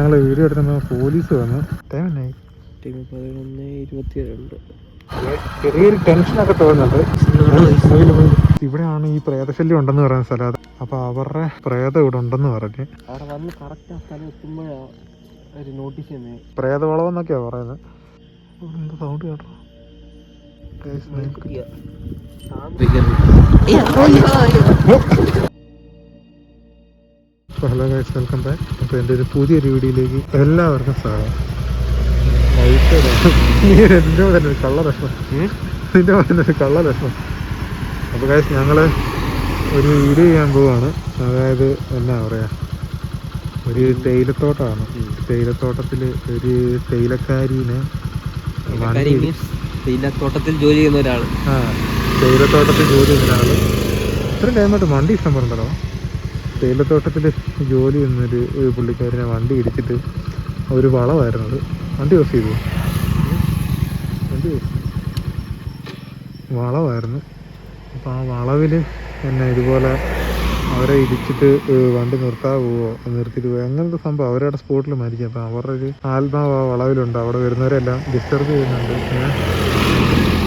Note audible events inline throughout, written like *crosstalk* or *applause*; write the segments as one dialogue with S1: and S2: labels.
S1: ഞങ്ങൾ വീഡിയോ എടുത്തപ്പോൾ പോലീസ് വന്നു ടൈം എന്നായി
S2: ടൈം പതിനൊന്ന് ഇരുപത്തിരണ്ട്.
S1: ചെറിയൊരു ടെൻഷനൊക്കെ തോന്നുന്നുണ്ട്. *laughs* ഇവിടെയാണ് ഈ പ്രേതശല്യം ഉണ്ടെന്ന് പറയുന്ന സ്ഥലം അത്. അപ്പൊ അവരുടെ പ്രേതം ഇവിടെ ഉണ്ടെന്ന് പറഞ്ഞു.
S2: അവിടെ വന്ന് കറക്റ്റ് ആ സ്ഥലം എത്തുമ്പോഴാണ് നോട്ടീസ് ചെയ്യുന്നത്
S1: പ്രേതവളം എന്നൊക്കെയാ പറയുന്നത്. എന്താ സൗണ്ട് കേട്ടോ? Guys, നിങ്ങൾക്ക് ഹലോ ഗൈസ് വെൽക്കം ബാക്ക് അപ്പോൾ എന്റെ ഒരു പുതിയൊരു വീഡിയോയിലേക്ക് എല്ലാവർക്കും സ്വാഗതം. എന്റെ *laughs* തന്നെ ഒരു കള്ള ലക്ഷണം നിന്റെ തന്നെ ഒരു കള്ള ലക്ഷണം അപ്പോൾ ഗൈസ് ഞങ്ങൾ ഒരു വീഡിയോ ചെയ്യാൻ പോവാണ്. അതായത് എന്നാ പറയുക ഒരു തേയിലത്തോട്ടമാണ് തേയിലത്തോട്ടത്തിൽ ഒരു തേയിലക്കാരിനെ
S2: തേയിലത്തോട്ടത്തിൽ ജോലി ചെയ്യുന്ന ഒരാൾ
S1: ആ തേയിലത്തോട്ടത്തിൽ ജോലി ചെയ്യുന്ന ഒരാൾ ഇത്രയും ടൈമായിട്ട് വണ്ടി ഇഷ്ടം പറഞ്ഞല്ലോ തേയിലത്തോട്ടത്തിൽ ജോലി ചെയ്യുന്നൊരു പുള്ളിക്കാരനെ വണ്ടി ഇടിച്ചിട്ട് ഒരു വളമായിരുന്നു. അത് വണ്ടി യൂസ് ചെയ്തു? വണ്ടി വളമായിരുന്നു. അപ്പോൾ ആ വളവിൽ എന്നെ ഇതുപോലെ അവരെ ഇടിച്ചിട്ട് വണ്ടി നിർത്താൻ പോവോ നിർത്തിയിട്ട് പോവോ അങ്ങനത്തെ സംഭവം അവരവിടെ സ്പോട്ടിൽ മരിക്കും. അപ്പോൾ അവരുടെ ഒരു ആത്മാവ് ആ വളവിലുണ്ട്. അവിടെ വരുന്നവരെല്ലാം ഡിസ്റ്റർബ് ചെയ്യുന്നുണ്ട്.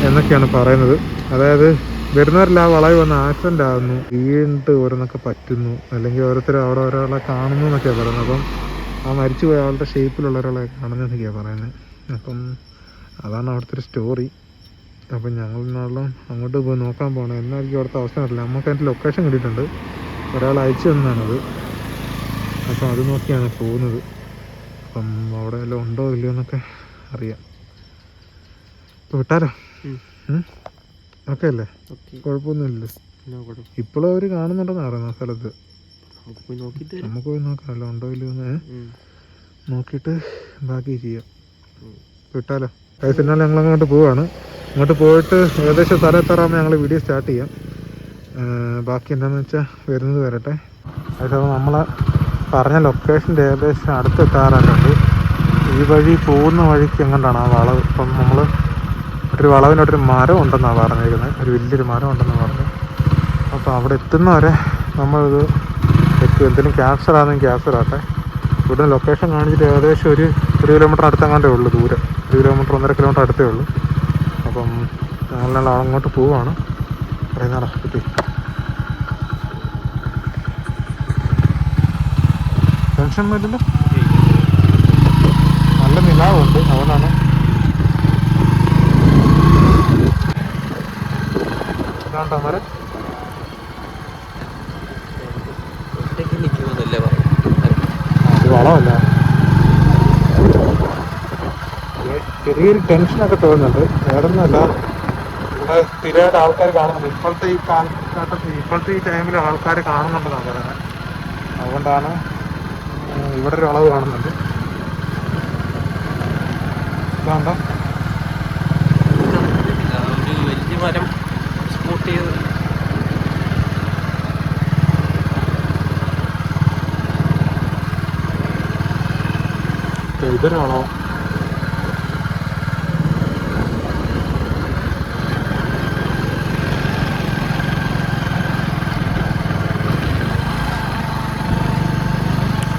S1: എന്നൊക്കെയാണ് പറയുന്നത്. അതായത് വരുന്നവരെല്ലാം ആ വളവ് വന്ന് ആക്സിഡന്റ് ആകുന്നു വീണിട്ട് ഓരോന്നൊക്കെ പറ്റുന്നു. അല്ലെങ്കിൽ ഓരോരുത്തർ അവിടെ ഒരാളെ കാണുന്നു എന്നൊക്കെയാണ് പറയുന്നത്. അപ്പം ആ മരിച്ചു പോയ ആളുടെ ഷേപ്പിലുള്ള ഒരാളെ കാണുന്നതെന്നൊക്കെയാണ് പറയുന്നത്. അപ്പം അതാണ് അവിടുത്തെ ഒരു സ്റ്റോറി അപ്പം ഞങ്ങൾ നാളും അങ്ങോട്ട് പോയി നോക്കാൻ പോകണം എന്നായിരിക്കും അവിടുത്തെ അവസ്ഥ അറിയില്ല നമുക്ക് അതിന്റെ ലൊക്കേഷൻ കിട്ടിയിട്ടുണ്ട്. ഒരാൾ അയച്ചു തന്നാണത് അപ്പം അത് നോക്കിയാണ് പോകുന്നത്. അപ്പം അവിടെ എല്ലാം ഉണ്ടോ ഇല്ലയോ എന്നൊക്കെ അറിയാം. ഇപ്പൊ ഓക്കെ. അല്ലേ കുഴപ്പമൊന്നുമില്ല ഇപ്പോഴും അവർ കാണുന്നുണ്ടെന്ന് അറിയാം ആ സ്ഥലത്ത്.
S2: നമുക്ക് പോയി
S1: നോക്കാമല്ലോ ഉണ്ടോ ഇല്ലെന്ന് എന്ന്. നോക്കിയിട്ട് ബാക്കി ചെയ്യാം. വിട്ടാലോ? കഴിച്ചെന്നാൽ ഞങ്ങൾ അങ്ങോട്ട് പോവാണ്. അങ്ങോട്ട് പോയിട്ട് ഏകദേശം സ്ഥലം എത്താറാകുമ്പോൾ ഞങ്ങൾ വീഡിയോ സ്റ്റാർട്ട് ചെയ്യാം. ബാക്കി എന്താണെന്ന് വെച്ചാൽ വരുന്നത് വരട്ടെ. അതായത് നമ്മൾ പറഞ്ഞ ലൊക്കേഷന്റെ ഏകദേശം അടുത്തെത്താറായിട്ടുണ്ട് ഈ വഴി പോകുന്ന വഴിക്ക് എങ്ങോട്ടാണ് ആ വളവ്? ഇപ്പം നമ്മൾ ഒരു വളവിനോട്ടൊരു മരം ഉണ്ടെന്നാണ് പറഞ്ഞിരിക്കുന്നത് ഒരു വലിയൊരു മരം ഉണ്ടെന്ന് പറഞ്ഞു. അപ്പോൾ അവിടെ എത്തുന്നവരെ നമ്മളിത് എത്തും. എന്തെങ്കിലും ക്യാപ്ചർ ആണെങ്കിൽ ക്യാപ്ചർ ആട്ടെ ഇവിടെ ലൊക്കേഷൻ കാണിച്ചിട്ട് ഏകദേശം ഒരു ഒരു കിലോമീറ്റർ അടുത്തെങ്ങാണ്ടേ ഉള്ളൂ ദൂരം. ഒരു കിലോമീറ്റർ ഒന്നര കിലോമീറ്റർ അടുത്തേ ഉള്ളൂ. അപ്പം ഞങ്ങൾ അങ്ങോട്ട് പോവാണ്. പറയുന്നതാ കുട്ടി ടെൻഷൻ വരില്ല നല്ല നിലാവുണ്ട്. അതുകൊണ്ടാണ് മരം വളമല്ല. ചെറിയൊരു ടെൻഷനൊക്കെ തോന്നുന്നുണ്ട്. വേറൊന്നുമല്ല. ഇവിടെ സ്ഥിരമായിട്ട് ആൾക്കാർ കാണുന്നുണ്ട്. ഇപ്പോഴത്തെ ഈ കാലഘട്ടത്തിൽ ഇപ്പോഴത്തെ ഈ ടൈമിൽ ആൾക്കാർ കാണുന്നുണ്ടെന്നാണ് പറയുന്നത് അതുകൊണ്ടാണ് ഇവിടെ ഒരു അളവ് കാണുന്നുണ്ട്. ഇതാണ്ടോ
S2: ഒരു വലിയ മരം സ്പോട്ട് ചെയ്ത്
S1: വളവ്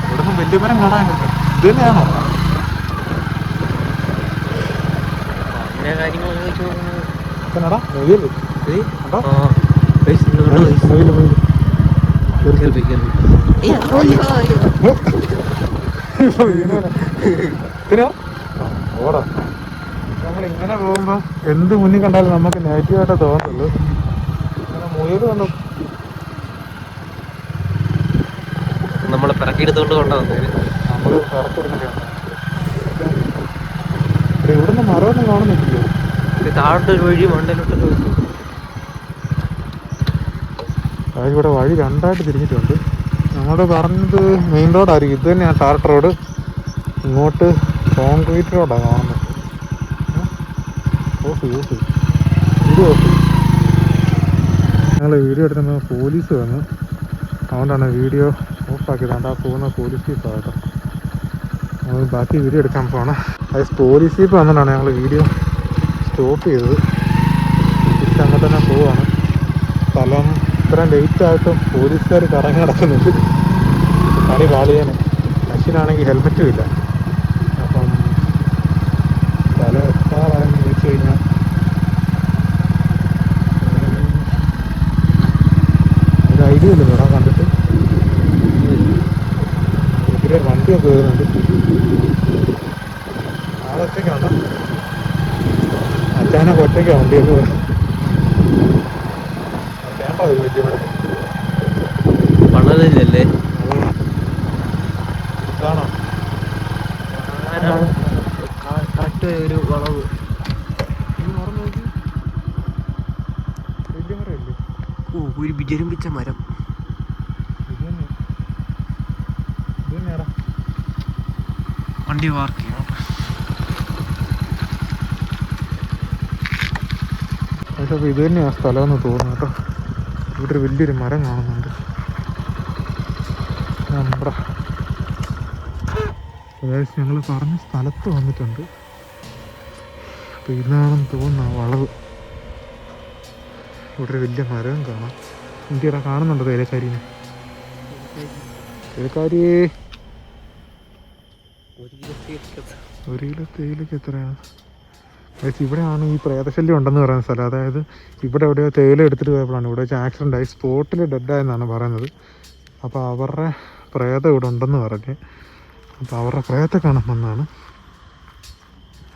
S1: ഇവിടുന്ന് വലിയ മരം കാണാൻ കിട്ടും ഇത് തന്നെയാണോ മുയൽ
S2: ഏയ്,
S1: കണ്ടോ?
S2: ആ, guys, ഇന്ന് കണ്ടോ?
S1: ഓടാ. നമ്മൾ ഇങ്ങനെ പോകുമ്പോ എന്ത് മുന്നിൽ കണ്ടാലും നമുക്ക് നെഗറ്റീവായിട്ടേ തോന്നുള്ളൂ ഇങ്ങനെ മുയൽ വന്നു.
S2: നമ്മളെ പിറക്കിയെടുത്തോണ്ട് കൊണ്ടുവന്നത്
S1: നമ്മൾ ഇവിടുന്ന് മരമൊന്നും കാണുന്നില്ലല്ലോ.
S2: താഴോട്ട് ഒരു വഴി മണ്ടയിലോട്ട്
S1: അതായത് ഇവിടെ വഴി രണ്ടായിട്ട് തിരിഞ്ഞിട്ടുണ്ട്. ഞങ്ങളോട് പറഞ്ഞത് മെയിൻ റോഡായിരിക്കും ഇത് തന്നെയാണ് ടാർട്ട് റോഡ്. ഇങ്ങോട്ട് കോൺക്രീറ്റ് റോഡാണ് കാണുന്നത്? ഓഫ് ഓഫ് വീഡിയോ ഓഫ് ഞങ്ങൾ വീഡിയോ എടുത്തപ്പോൾ പോലീസ് വന്നു അതുകൊണ്ടാണ് വീഡിയോ ഓഫാക്കി ആ പോകുന്ന പോലീസ് ജീപ്പാണ് നമ്മൾ ബാക്കി വീഡിയോ എടുക്കാൻ പോകണം അത് പോലീസ് ജീപ്പ് വന്നിട്ടാണ് ഞങ്ങൾ വീഡിയോ സ്റ്റോപ്പ് ചെയ്തത്. തിരിച്ച് അങ്ങോട്ട് തന്നെ പോവാണ്. സ്ഥലം ഇത്രയും ലേറ്റ് ആയിട്ടും പോലീസുകാർ കറങ്ങി നടക്കുന്നുണ്ട്. കളി പാളിയാണ് മനുഷ്യനാണെങ്കിൽ ഹെൽമെറ്റും ഇല്ല അപ്പം സ്ഥലം എത്താറായെന്ന് ചോദിച്ചു കഴിഞ്ഞാൽ ഒരു ഐഡിയ കണ്ടിട്ട്. ഒത്തിരി വണ്ടിയൊക്കെ വരുന്നുണ്ട് ആളൊറ്റയ്ക്കാണ്? അച്ഛനെ ഒറ്റയ്ക്കാണ് വണ്ടിയൊക്കെ വരുന്നത് ഒരു കാണാം
S2: കറക്റ്റ് വളവ്. ഒരു മരം
S1: ഇത് തന്നെ ഇത് തന്നെയാടാ
S2: വണ്ടി പാർക്ക് ചെയ്യണം
S1: അപ്പോൾ ഇത് തന്നെയാ സ്ഥലമെന്ന് തോന്നുന്നു കേട്ടോ. ഇവിടെ ഒരു വലിയൊരു മരം കാണുന്നുണ്ട്. ഞങ്ങൾ പറഞ്ഞ സ്ഥലത്ത് വന്നിട്ടുണ്ട്. അപ്പോൾ ഇതാണെന്ന് തോന്നുന്നു വളവ്. ഇവിടെ ഒരു വലിയ മരവും കാണാം. ഇന്ത്യയുടെ കാണുന്നുണ്ടോ തേലക്കാരിനെ തേലക്കാരിയേ
S2: ഒരു കിലോ
S1: തേയിലക്ക് എത്രയാണ്? ഇവിടെയാണ് ഈ പ്രേതശല്യം ഉണ്ടെന്ന് പറയുന്ന സ്ഥലം. അതായത് ഇവിടെ എവിടെയോ തേയില എടുത്തിട്ട് പോയപ്പോഴാണ് ഇവിടെ വെച്ച് ആക്സിഡന്റ് ആയി. സ്പോട്ടിൽ ഡെഡായെന്നാണ് പറയുന്നത്. അപ്പോൾ അവരുടെ പ്രേതം ഇവിടെ ഉണ്ടെന്ന് പറഞ്ഞ് അപ്പോൾ അവരുടെ പ്രേതത്തെ കാണാൻ വന്നതാണ്.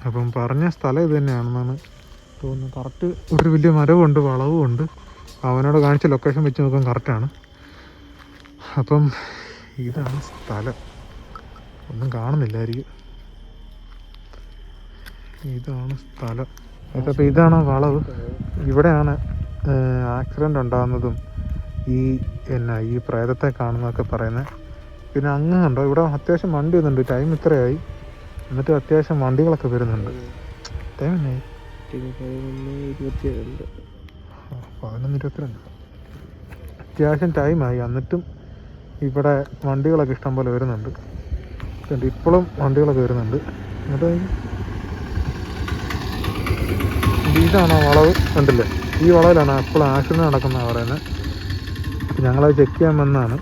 S1: അപ്പം പറഞ്ഞ സ്ഥലം ഇത് തന്നെയാണെന്നാണ് തോന്നുന്നത്. കറക്റ്റ് ഒരു വലിയ മരവുമുണ്ട് വളവുമുണ്ട് അവനോട് കാണിച്ച ലൊക്കേഷൻ വെച്ച് നോക്കാൻ കറക്റ്റാണ് അപ്പം ഇതാണ് സ്ഥലം. ഒന്നും കാണുന്നില്ലായിരിക്കും. ഇതാണ് സ്ഥലം. അപ്പോൾ ഇതാണ് വളവ്? ഇവിടെയാണ് ആക്സിഡന്റ് ഉണ്ടാകുന്നതും ഈ എന്നാ ഈ പ്രേതത്തെ കാണുന്നതൊക്കെ പറയുന്നത് പിന്നെ അങ്ങ് കണ്ടോ ഇവിടെ അത്യാവശ്യം വണ്ടി വന്നുണ്ട് ടൈം ഇത്രയായി. എന്നിട്ട് അത്യാവശ്യം വണ്ടികളൊക്കെ വരുന്നുണ്ട്. ടൈം എന്നായി
S2: പതിനൊന്ന്
S1: ഇരുപത്തിരണ്ട്. അത്യാവശ്യം ടൈമായി എന്നിട്ടും ഇവിടെ വണ്ടികളൊക്കെ ഇഷ്ടം പോലെ വരുന്നുണ്ട്. ഇപ്പോഴും വണ്ടികളൊക്കെ വരുന്നുണ്ട്. എന്നിട്ട് ഇതാണ് ആ വളവ്? കണ്ടില്ലേ? ഈ വളവിലാണ് എപ്പോഴും ആക്സിഡന്റ് നടക്കുന്നത് പറയുന്നത്. അപ്പം ഞങ്ങളത് ചെക്ക് ചെയ്യാൻ വന്നാണ്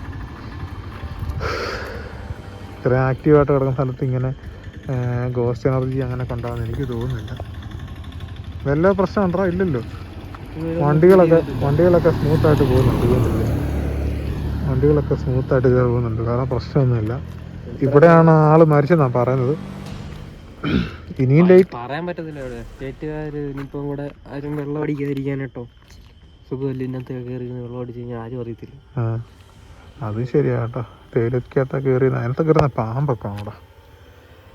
S1: ഇത്ര ആക്റ്റീവായിട്ട് കിടക്കുന്ന സ്ഥലത്ത് ഇങ്ങനെ ഗോസ്റ്റ് എനർജി അങ്ങനെ കൊണ്ടാകുന്ന എനിക്ക് തോന്നുന്നില്ല. വല്ല പ്രശ്നം ഉണ്ടോ ഇല്ലല്ലോ. വണ്ടികളൊക്കെ വണ്ടികളൊക്കെ സ്മൂത്തായിട്ട് പോകുന്നുണ്ട്. ഇതുകൊണ്ടില്ല വണ്ടികളൊക്കെ സ്മൂത്തായിട്ട് പോകുന്നുണ്ട്. കാരണം പ്രശ്നമൊന്നുമില്ല. ഇവിടെയാണ് ആൾ മരിച്ചെന്നാണ് പറയുന്നത്. ഇനിയും ലൈറ്റ്
S2: പറയാൻ പറ്റത്തില്ല അവിടെ സ്റ്റേറ്റുകാര് ഇനിയിപ്പം കൂടെ ആരും വെള്ളം അടിക്കാതിരിക്കാൻ കേട്ടോ. സുഖമല്ല ഇന്നത്തെ കയറി വെള്ളം അടിച്ചു കഴിഞ്ഞാൽ ആരും അറിയത്തില്ല.
S1: അത് ശരിയാ കേട്ടോ. തേയിലക്കകത്ത കയറി അതിനകത്ത് കയറുന്ന പാമ്പൊക്കെ അവിടെ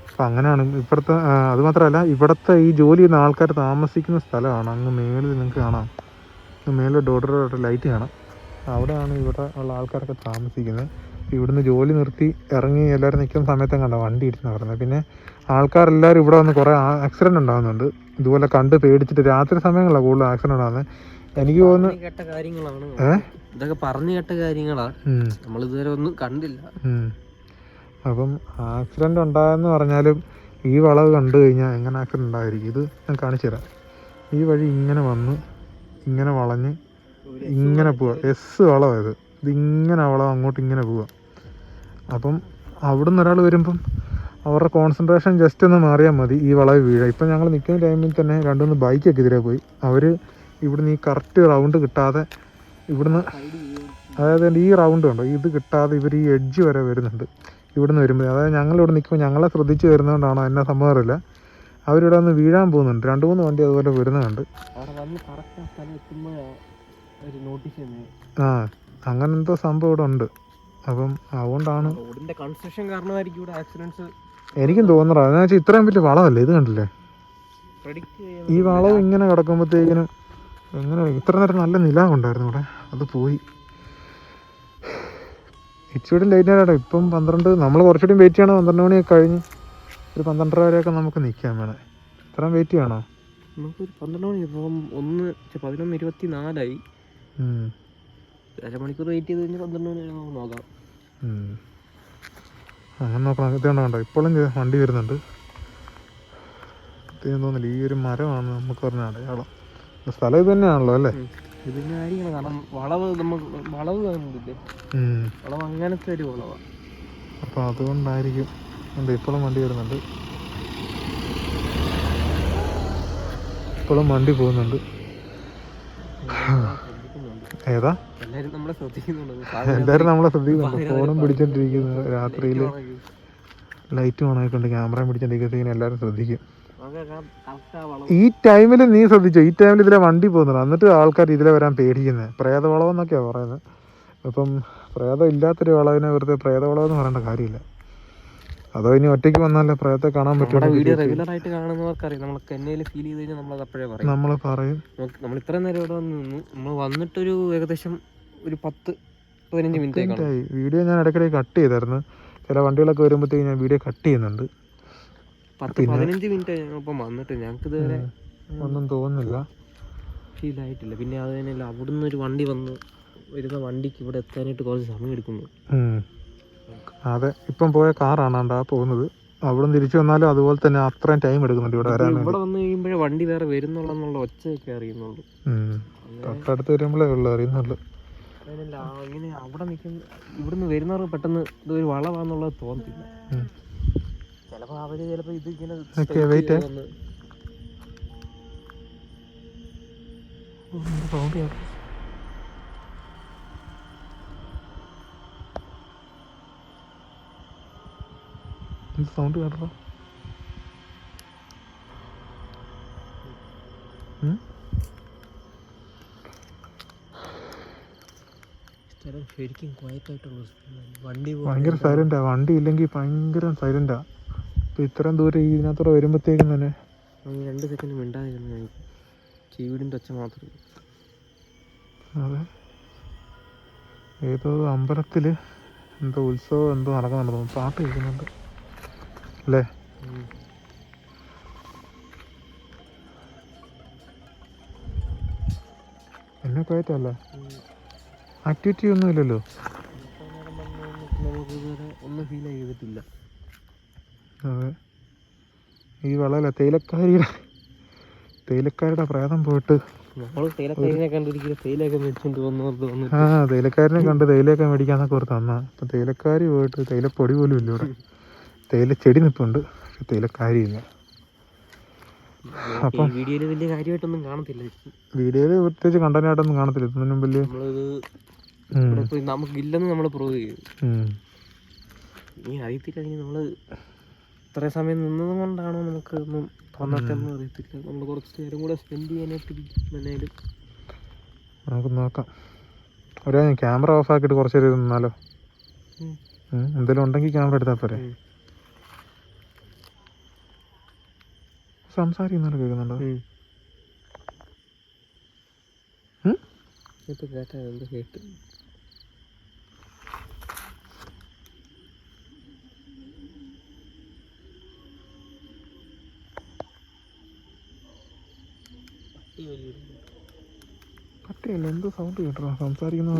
S1: അപ്പം അങ്ങനെയാണ് ഇവിടുത്തെ അത് മാത്രമല്ല ഇവിടുത്തെ ഈ ജോലി ചെയ്യുന്ന ആൾക്കാർ താമസിക്കുന്ന സ്ഥലമാണ്. അങ്ങ് മേളിൽ നിങ്ങൾക്ക് കാണാം. അങ്ങ് മേളിൽ ഡോഡറോട്ട് ലൈറ്റ് കാണാം. അവിടെയാണ് ഇവിടെ ഉള്ള ആൾക്കാരൊക്കെ താമസിക്കുന്നത്. ഇവിടുന്ന് ജോലി നിർത്തി ഇറങ്ങി എല്ലാവരും നിൽക്കുന്ന സമയത്തും കണ്ട വണ്ടി ഇടിച്ചു നടന്നത് പിന്നെ ആൾക്കാരെല്ലാവരും ഇവിടെ വന്ന് കുറേ ആക്സിഡന്റ് ഉണ്ടാകുന്നുണ്ട്. ഇതുപോലെ കണ്ട് പേടിച്ചിട്ട് രാത്രി സമയങ്ങളാണ് കൂടുതൽ ആക്സിഡന്റ് ഉണ്ടാകുന്നത്. എനിക്ക് തോന്നുന്നു
S2: കേട്ട കാര്യങ്ങളാണ്.
S1: ഏ?
S2: ഇതൊക്കെ പറഞ്ഞു കേട്ട
S1: കാര്യങ്ങളാണ്
S2: നമ്മൾ ഇതുവരെ ഒന്നും കണ്ടില്ല.
S1: അപ്പം ആക്സിഡന്റ് ഉണ്ടായെന്ന് പറഞ്ഞാലും ഈ വളവ് കണ്ടു കഴിഞ്ഞാൽ എങ്ങനെ ആക്സിഡന്റ് ഉണ്ടായിരിക്കും? ഇത് ഞാൻ കാണിച്ചു തരാം ഈ വഴി ഇങ്ങനെ വന്ന് ഇങ്ങനെ വളഞ്ഞ് ഇങ്ങനെ പോവാ. എസ് വളവാ ഇത്. ഇത് ഇങ്ങനെ വളവ് അങ്ങോട്ട് ഇങ്ങനെ പോവാ. അപ്പം അവിടെ നിന്ന് ഒരാൾ വരുമ്പം അവരുടെ കോൺസെൻട്രേഷൻ ജസ്റ്റ് ഒന്ന് മാറിയാൽ മതി ഈ വളവ് വീഴുക ഇപ്പം ഞങ്ങൾ നിൽക്കുന്ന ടൈമിൽ തന്നെ രണ്ടുമൂന്ന് ബൈക്കൊക്കെ എതിരെ പോയി. അവർ ഇവിടുന്ന് ഈ കറക്റ്റ് റൗണ്ട് കിട്ടാതെ ഇവിടുന്ന് അതായത് ഈ റൗണ്ട് കണ്ടോ? ഇത് കിട്ടാതെ ഇവർ ഈ എഡ്ജ് വരെ വരുന്നുണ്ട്. ഇവിടുന്ന് വരുമ്പോൾ അതായത് ഞങ്ങൾ ഇവിടെ നിൽക്കുമ്പോൾ ഞങ്ങളെ ശ്രദ്ധിച്ച് വരുന്നതുകൊണ്ടാണോ എന്നെ സമ്മതമില്ല അവരിവിടെ ഒന്ന് വീഴാൻ പോകുന്നുണ്ട്. രണ്ട് മൂന്ന് വണ്ടി അതുപോലെ വരുന്നുണ്ട്
S2: ആ
S1: അങ്ങനെ അങ്ങനത്തെ സംഭവം ഇവിടെ ഉണ്ട്. അപ്പം അതുകൊണ്ടാണ്
S2: റോഡിന്റെ കൺസ്ട്രക്ഷൻ കാരണമായിരിക്കും ഇവിടെ ആക്സിഡൻസ്
S1: എനിക്കും തോന്നുന്നത് അതെന്ന് വെച്ചാൽ ഇത്രയും വലിയ വളമല്ലേ ഇത് കണ്ടില്ലേ? ഈ വളവ് ഇങ്ങനെ കിടക്കുമ്പോഴത്തേക്കിനും എങ്ങനെ ഇത്ര നേരം നല്ല നിലാവുണ്ടായിരുന്നു ഇവിടെ. അത് പോയി. ഇച്ചിരി ലൈറ്റ് ആയിട്ട് ഇപ്പം പന്ത്രണ്ട് നമ്മൾ കുറച്ചുകൂടി വെയിറ്റ് ചെയ്യണം. പന്ത്രണ്ട് മണിയൊക്കെ കഴിഞ്ഞ് ഒരു പന്ത്രണ്ടര വരെയൊക്കെ നമുക്ക് നിൽക്കാൻ വേണേ ഇത്രയും വെയിറ്റ് ചെയ്യണോ?
S2: നമുക്ക് പന്ത്രണ്ട് മണി. ഇപ്പം ഒന്ന് പതിനൊന്ന് ഇരുപത്തി നാലായി. അരമണിക്കൂർ വെയിറ്റ് ചെയ്ത് കഴിഞ്ഞാൽ പന്ത്രണ്ട് മണി നോക്കാം.
S1: അങ്ങനെ നോക്കണം. ഇത് കണ്ടോ കണ്ടോ? ഇപ്പോഴും വണ്ടി വരുന്നുണ്ട്. തോന്നില്ല ഈ ഒരു മരമാണ് നമുക്ക് പറഞ്ഞ അടയാളം. സ്ഥലം ഇത് തന്നെയാണല്ലോ അല്ലേ?
S2: ഇതിന്റെ കാര്യമാണ് കാരണം വളവ് നമ്മൾ വളവ് കാണുന്നില്ലേ. വളവ് അങ്ങനത്തെ ഒരു വളവാണ്
S1: അപ്പോൾ അതുകൊണ്ടായിരിക്കും. ഉണ്ട് ഇപ്പോഴും വണ്ടി വരുന്നുണ്ട്. ഇപ്പോഴും വണ്ടി പോകുന്നുണ്ട്. ഏതാ?
S2: എല്ലാരും നമ്മളെ ശ്രദ്ധിക്കുന്നുണ്ട്? *laughs*
S1: ഫോണും പിടിച്ചോണ്ടിരിക്കുന്നു. രാത്രിയിൽ ലൈറ്റും ഓണായിട്ടുണ്ട് ക്യാമറയും ക്യാമറ പിടിച്ചോണ്ടിരിക്കുന്ന എല്ലാവരും ശ്രദ്ധിക്കും. ഈ ടൈമിൽ നീ ശ്രദ്ധിച്ചോ? ഈ ടൈമിൽ ഇതിലെ വണ്ടി പോകുന്നുണ്ട്. എന്നിട്ട് ആൾക്കാർ ഇതിലെ വരാൻ പേടിക്കുന്നത് പ്രേതവളവെന്നൊക്കെയാണ് പറയുന്നത് അപ്പം പ്രേതം ഇല്ലാത്തൊരു വളവിനെ വെറുതെ പ്രേതവളവെന്ന് പറയേണ്ട കാര്യമില്ല. അതോ ഇനി ഒറ്റയ്ക്ക് വന്നാലേ പ്രേതത്തെ കാണാൻ പറ്റും
S2: വീഡിയോ റെഗുലർ ആയിട്ട് കാണുന്നവർക്കറിയാം നമ്മൾ ഫീൽ ചെയ്ത് കഴിഞ്ഞാൽ നമ്മൾ അപ്പോഴേ പറയും.
S1: നമ്മൾ പറയും.
S2: നമ്മൾ ഇത്ര നേരം ഇവിടെ വന്ന് നിന്നു നമ്മൾ വന്നിട്ടൊരു ഏകദേശം ഒരു പത്ത് പതിനഞ്ച് മിനിറ്റ്
S1: വീഡിയോ ഞാൻ ഇടയ്ക്കിടയ്ക്ക് കട്ട് ചെയ്തായിരുന്നു. ചില വണ്ടികളൊക്കെ വരുമ്പോഴത്തേക്ക് ഞാൻ വീഡിയോ കട്ട് ചെയ്യുന്നുണ്ട്.
S2: പത്ത് പതിനഞ്ച് മിനിറ്റ് ഞങ്ങളിപ്പം വന്നിട്ട് ഞങ്ങൾക്ക് ഇതുവരെ
S1: ഒന്നും തോന്നുന്നില്ല.
S2: ഫീൽ ആയിട്ടില്ല. പിന്നെ അത് തന്നെയല്ല അവിടുന്ന് ഒരു വണ്ടി വന്ന് വരുന്ന വണ്ടിക്ക് ഇവിടെ എത്താനായിട്ട് കുറച്ച് സമയം എടുക്കുന്നു.
S1: അതെ ഇപ്പം പോയ കാറാണ് അണ്ടാ പോകുന്നത് അവിടെ നിന്ന് തിരിച്ചു വന്നാലും അതുപോലെ തന്നെ അത്രയും ടൈം എടുക്കുന്നുണ്ട് ഇവിടെ വരാൻ
S2: ഇവിടെ വന്ന് കഴിയുമ്പോഴേ വണ്ടി വേറെ വരുന്നുള്ളെന്നുള്ള ഒച്ചയൊക്കെ അറിയുന്നുള്ളൂ.
S1: തൊട്ടടുത്ത് വരുമ്പോഴേ ഉള്ളു അറിയുന്നുള്ളു
S2: ഇങ്ങനെ അവിടെ നിൽക്കുന്ന ഇവിടുന്ന് വരുന്നവർക്ക് പെട്ടെന്ന് ഇതൊരു വളവാന്നുള്ളത് തോന്നത്തില്ല. ചിലപ്പോൾ അവർ ചിലപ്പോൾ ഇത് ഇങ്ങനെ. ചെയ്ത്
S1: സൗണ്ട് കേട്ടോ സൗണ്ട് കേട്ടോ
S2: ശരിക്കും
S1: ഭയങ്കര സൈലന്റാ വണ്ടി ഇല്ലെങ്കിൽ ഭയങ്കര സൈലന്റാ ഇപ്പൊ ഇത്രയും ദൂരം ഇതിനകത്തൂടെ വരുമ്പോഴത്തേക്കും തന്നെ
S2: രണ്ട് സെക്കൻഡ് മിണ്ടാതിരുന്നു ചീവിടിന്റെ ഒച്ച മാത്രമേ
S1: അതെ. ഏതോ അമ്പലത്തിൽ എന്തോ ഉത്സവം എന്തോ നടക്കുന്നുണ്ട്. പാട്ട് കേൾക്കുന്നുണ്ട്. അല്ലേ. എന്നെ കയറ്റല്ല ആക്ടിവിറ്റി ഒന്നും ഇല്ലല്ലോ.
S2: ഒന്നും ഫീൽ ചെയ്തിട്ടില്ല
S1: അതെ. ഈ വളല്ല തേയിലക്കാരിയുടെ തേയിലക്കാരുടെ പ്രേതം പോയിട്ട്
S2: നമ്മൾ തേയിലക്കൈനെ കണ്ടിരിക്കുന്ന തേയിലൊക്കെ മേടിച്ചുകൊണ്ട് വന്നു വന്ന് വന്ന്
S1: ആ തേയിലക്കാരനെ കണ്ട് തേയിലയൊക്കെ മേടിക്കാന്നൊക്കെ ഓർത്ത് തന്നാ അപ്പൊ തേയിലക്കാരി പോയിട്ട് തേയിലപ്പൊടി പോലും ഇല്ല ഇവിടെ. തേയില ചെടി നിൽപ്പുണ്ട് പക്ഷെ തേയില കാര്യമില്ല.
S2: അപ്പം വീഡിയോയിൽ വലിയ കാര്യമായിട്ടൊന്നും കാണത്തില്ല.
S1: വീഡിയോയിൽ പ്രത്യേകിച്ച് കണ്ടനായിട്ടൊന്നും കാണത്തില്ല. ഇതിനും വലിയ
S2: നമുക്കില്ലെന്ന് നമ്മൾ പ്രൂവ് ചെയ്തു. ഇനി അറിയത്തില്ല. ഇനി നമ്മൾ ഇത്ര സമയം നിന്നത് കൊണ്ടാണോ നമുക്ക് ഒന്നും തോന്നാത്തെന്ന് അറിയത്തില്ല. നമ്മൾ കുറച്ച് നേരം കൂടെ സ്പെൻഡ് ചെയ്യാനായിട്ട്
S1: നമുക്ക് നോക്കാം. ഒരു ക്യാമറ ഓഫ് ആക്കിയിട്ട് കുറച്ച് നേരം നിന്നാലോ? എന്തെങ്കിലും ഉണ്ടെങ്കിൽ ക്യാമറ എടുത്താൽ പോരെ.
S2: ഉം.
S1: സംസാരിക്കുന്നവർ കേൾക്കുന്നുണ്ടോ?
S2: ഇപ്പൊ കേട്ടാ എന്ത് കേട്ട്?
S1: പറ്റിയല്ല എന്തോ സൗണ്ട് കേട്ടോ
S2: സംസാരിക്കുന്നു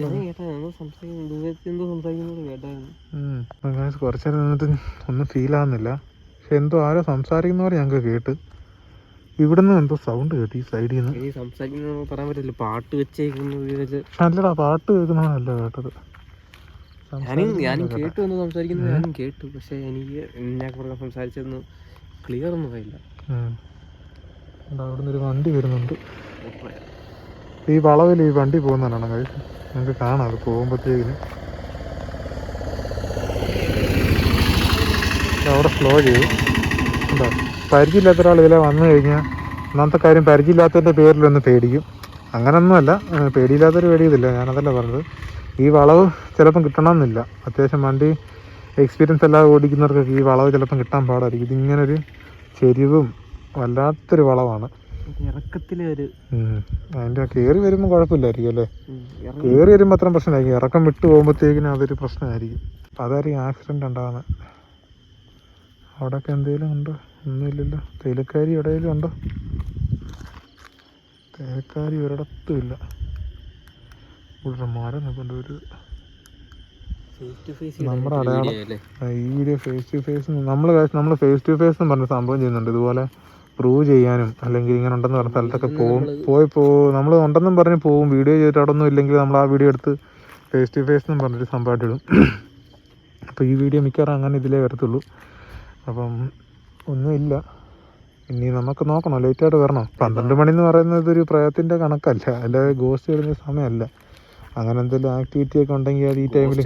S2: ദൂരത്ത് എന്തോ സംസാരിക്കുന്നത് കേട്ടായിരുന്നു.
S1: കുറച്ച് നേരം നിന്നിട്ട് ഒന്നും ഫീൽ ആവുന്നില്ല. പക്ഷെ എന്തോ ആരോ സംസാരിക്കുന്നവർ ഞങ്ങൾക്ക് കേട്ട്. ഇവിടുന്ന് എന്തോ സൗണ്ട് കേട്ടി ഈ സൈഡിൽ നിന്ന്
S2: ഇനി സംസാരിക്കുന്നത് പറയാൻ പറ്റില്ല പാട്ട് വെച്ചേക്കുന്നത്
S1: അല്ലടാ പാട്ട് കേൾക്കുന്നതല്ല കേട്ടത്.
S2: ഞാനും ഞാനും കേട്ടു. എന്ന് സംസാരിക്കുന്നത് ഞാനും കേട്ടു. പക്ഷെ എനിക്ക് സംസാരിച്ചതൊന്നും ക്ലിയർ ഒന്നും ആയില്ല.
S1: ഉം. അവിടുന്ന് ഒരു വണ്ടി വരുന്നുണ്ട്. ഈ വളവിൽ ഈ വണ്ടി പോകുന്നതാണ് കഴിച്ച് നമുക്ക് കാണാം അത് പോകുമ്പോഴത്തേക്കിന്. അവിടെ ഫ്ലോ ചെയ്തു. എന്താ പരിചയമില്ലാത്ത ഒരാൾ ഇതിലെ വന്നു കഴിഞ്ഞാൽ ഒന്നാമത്തെ കാര്യം പരിചയമില്ലാത്തതിന്റെ പേരിലൊന്ന് പേടിക്കും. അങ്ങനൊന്നുമല്ല പേടിയില്ലാത്തൊരു പേടിയതില്ല ഞാനതല്ല പറഞ്ഞത്. ഈ വളവ് ചിലപ്പം കിട്ടണമെന്നില്ല. അത്യാവശ്യം വണ്ടി എക്സ്പീരിയൻസ് അല്ലാതെ ഓടിക്കുന്നവർക്കൊക്കെ ഈ വളവ് ചിലപ്പം കിട്ടാൻ പാടായിരിക്കും. ഇതിങ്ങനൊരു ചെരിവും വല്ലാത്തൊരു വളവാണ്.
S2: ഇറക്കത്തിലെ ഒരു.
S1: അതിന്റെ കയറി വരുമ്പോൾ കുഴപ്പമില്ലായിരിക്കും അല്ലേ? കയറി വരുമ്പോൾ അത്രയും പ്രശ്നമായിരിക്കും. ഇറക്കം വിട്ടു പോകുമ്പോഴത്തേക്കിനും അതൊരു പ്രശ്നമായിരിക്കും. അപ്പം അതായിരിക്കും ആക്സിഡന്റ് ഉണ്ടാകുന്നത് അവിടെയൊക്കെ എന്തെങ്കിലും ഉണ്ടോ? ഒന്നുമില്ലല്ലോ. തേയിലക്കാരി എവിടെയെങ്കിലും ഉണ്ടോ? തേയിലക്കാരി ഒരിടത്തും ഇല്ല. ഇവിടെ മരം ഒരു നമ്മുടെ അടയാളം. ഈ വീഡിയോ ഫേസ് ടു ഫേസ് നമ്മൾ നമ്മൾ ഫേസ് ടു ഫേസ് എന്ന് പറഞ്ഞ സംഭവം ചെയ്യുന്നുണ്ട്. ഇതുപോലെ പ്രൂവ് ചെയ്യാനും അല്ലെങ്കിൽ ഇങ്ങനെ ഉണ്ടെന്ന് പറഞ്ഞ സ്ഥലത്തൊക്കെ പോകും. പോയി പോ നമ്മൾ ഉണ്ടെന്നും പറഞ്ഞ് പോകും വീഡിയോ ചെയ്തിട്ട് അവിടെ ഒന്നും ഇല്ലെങ്കിൽ നമ്മൾ ആ വീഡിയോ എടുത്ത് ഫേസ് ടു ഫേസ് എന്നും പറഞ്ഞൊരു സംഭവമായിട്ട് ഇടും. അപ്പോൾ ഈ വീഡിയോ മിക്കവാറും അങ്ങനെ ഇതിലേ വരത്തുള്ളൂ. അപ്പം ഒന്നുമില്ല. ഇനി നമുക്ക് നോക്കണം. ലേറ്റായിട്ട് വരണം. പന്ത്രണ്ട് മണി എന്ന് പറയുന്നത് ഒരു പ്രയത്തിന്റെ കണക്കല്ല. അല്ലാതെ ഗോസ്റ്റ് വരുന്ന സമയമല്ല. അങ്ങനെ എന്തെങ്കിലും ആക്ടിവിറ്റി ഒക്കെ ഉണ്ടെങ്കിൽ അത് ഈ ടൈമിൽ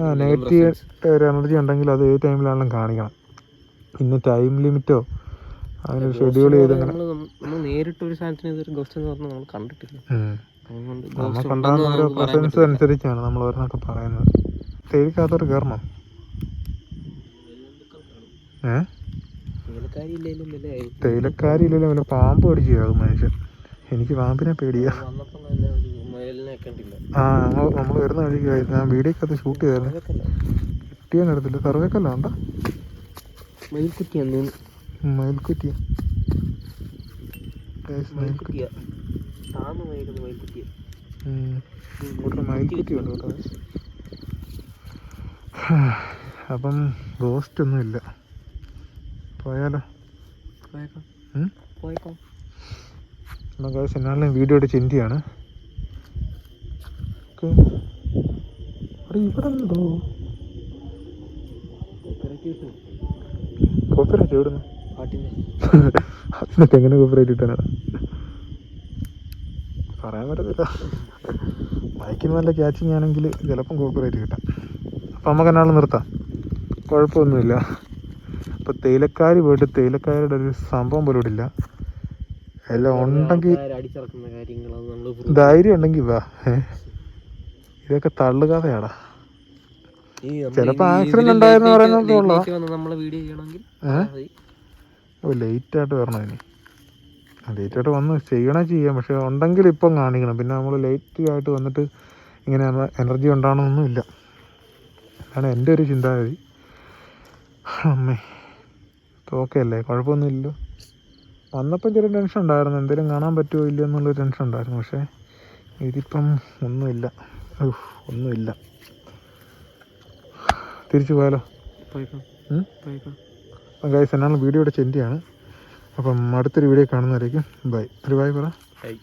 S1: ആ നെഗറ്റീവ് ഒരു എനർജി ഉണ്ടെങ്കിൽ അത് ഏത് ടൈമിലാണെങ്കിലും കാണിക്കണം. ഇന്ന് ടൈം ലിമിറ്റോ അങ്ങനെ ഷെഡ്യൂൾ ചെയ്ത്
S2: നേരിട്ട് ഒരു സാധനത്തിന് ഗോസ്റ്റ് എന്ന് പറഞ്ഞാൽ നമ്മൾ കണ്ടിട്ടില്ല.
S1: നമുക്കുണ്ടാകുന്ന ഓരോ പ്രസൻസ് അനുസരിച്ചാണ് നമ്മൾ ഓരോന്നൊക്കെ പറയുന്നത്. തേക്കാത്തവർ കയറണം. തേയിലക്കാരില്ലല്ലോ അവനെ പാമ്പ് അടിച്ചു മനുഷ്യൻ? എനിക്ക് പാമ്പിനെ പേടിയാ. ആ നമ്മൾ നമ്മൾ വരുന്ന വഴിക്ക് ഞാൻ വീഡിയോ അത് ഷൂട്ട് ചെയ്തായിരുന്നു. കിട്ടിയാൻ എടുത്തില്ല. സർവേക്കല്ല മയിൽക്കുറ്റി
S2: മയിൽക്കുറ്റിയാ
S1: കേട്ടോ. അപ്പം ഗോസ്റ്റ് ഒന്നും ഇല്ല. പോയാലോ? *laughs* നമുക്ക് എന്നാലും വീഡിയോ എടുത്ത് ചിന്തിയാണ് ഇവിടെ എന്തോ കോപ്പറേറ്റ് എവിടുന്ന്? അതിനൊക്കെ എങ്ങനെ കോപ്പറേറ്റ് കിട്ടാനാണ് പറയാൻ പറ്റത്തില്ല. ബൈക്കിന് നല്ല ക്യാച്ചിങ് ആണെങ്കിൽ ചിലപ്പം കോപ്പറേറ്റ് കിട്ടാം. അപ്പം നമുക്ക് എന്നാൾ നിർത്താം. കുഴപ്പമൊന്നുമില്ല. അപ്പോൾ തേയിലക്കാർ പോയിട്ട് തേയിലക്കാരുടെ ഒരു സംഭവം പോലും ഇല്ല എല്ലാം ഉണ്ടെങ്കിൽ ധൈര്യം ഉണ്ടെങ്കിൽ വാ. ഇതൊക്കെ തള്ളുകഥയാടാ. ചിലപ്പോ ആക്സിഡന്റ് ഉണ്ടായെന്ന്
S2: പറയുന്നത്
S1: ലേറ്റ് ആയിട്ട് വരണം ഇനി. ലേറ്റായിട്ട് വന്ന് ചെയ്യണേ ചെയ്യാം. പക്ഷെ ഉണ്ടെങ്കിൽ ഇപ്പം കാണിക്കണം. പിന്നെ നമ്മൾ ലേറ്റ് ആയിട്ട് വന്നിട്ട് ഇങ്ങനെ എനർജി ഉണ്ടാകണമെന്നൊന്നുമില്ല അതാണ് എന്റെ ഒരു ചിന്താഗതി. അമ്മേ. ഓക്കെ അല്ലേ? കുഴപ്പമൊന്നുമില്ലല്ലോ വന്നപ്പം ചെറിയ ടെൻഷൻ ഉണ്ടായിരുന്നു. എന്തെങ്കിലും കാണാൻ പറ്റുമോ ഇല്ലയോ എന്നുള്ളൊരു ടെൻഷൻ ഉണ്ടായിരുന്നു. പക്ഷേ ഇതിപ്പം ഒന്നുമില്ല. ഒന്നുമില്ല. തിരിച്ചു പോയാലോ? ഗൈസ് എന്നാണ് വീഡിയോയുടെ ചെന്റിയാണ് അപ്പം അടുത്തൊരു വീഡിയോ കാണുന്നതായിരിക്കും ബൈ ഒരു ബൈ പറ.
S2: ബൈ